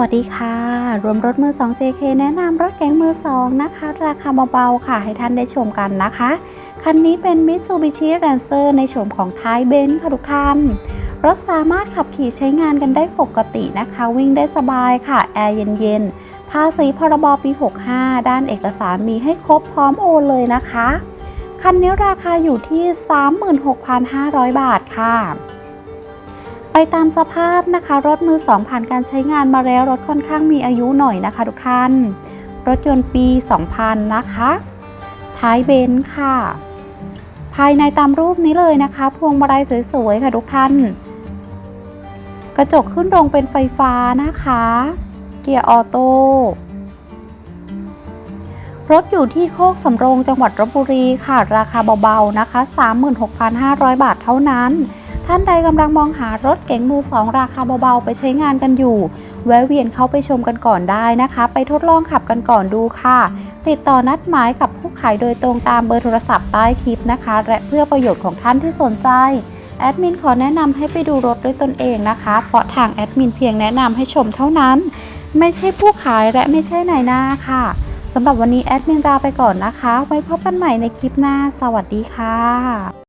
วัสดีค่ะ รวมรถมือ 2 JK แนะนำรถเก๋งมือ 2 นะคะ ราคาเบาๆค่ะ ให้ท่านได้ชมกันนะคะ คันนี้เป็น Mitsubishi Lancer ในโฉมของท้ายเบนซ์ค่ะทุกท่าน รถสามารถขับขี่ใช้งานกันได้ปกตินะคะ วิ่งได้สบายค่ะ แอร์เย็นๆ ภาษีพรบปี 65 ด้านเอกสารมีให้ครบพร้อมโอนเลยนะคะ คันนี้ราคาอยู่ที่ 36,500 บาทค่ะ ไปตามสภาพนะคะ รถมือ2ผ่านการใช้งานมาแล้วรถค่อนข้างมีอายุหน่อยนะคะทุกท่าน รถยนต์ปี 2000 นะคะ ท้ายเบนซ์ค่ะ ภายในตามรูปนี้เลยนะคะ พวงมาลัยสวยๆค่ะทุกท่าน กระจกขึ้นลงเป็นไฟฟ้านะคะ เกียร์ออโต้รถอยู่ที่โคกสำโรงจังหวัดลบบุรีค่ะ ราคาเบาๆนะคะ 36,500 บาทเท่านั้น ท่านใดกำลังมองหารถเก๋งมือสองราคาเบาๆ ไปใช้งานกันอยู่ แวะเวียนเข้าไปชมกันก่อนได้นะคะ ไปทดลองขับกันก่อนดูค่ะ ติดต่อนัดหมายกับผู้ขายโดยตรงตามเบอร์โทรศัพท์ใต้คลิปนะคะ และเพื่อประโยชน์ของท่านที่สนใจแอดมินขอแนะนำให้ไปดูรถด้วยตนเองนะคะ เพราะทางแอดมินเพียงแนะนำให้ชมเท่านั้น ไม่ใช่ผู้ขายและไม่ใช่นายหน้าค่ะสำหรับวันนี้แอดมินลาไปก่อนนะคะ ไว้พบกันใหม่ในคลิปหน้า สวัสดีค่ะ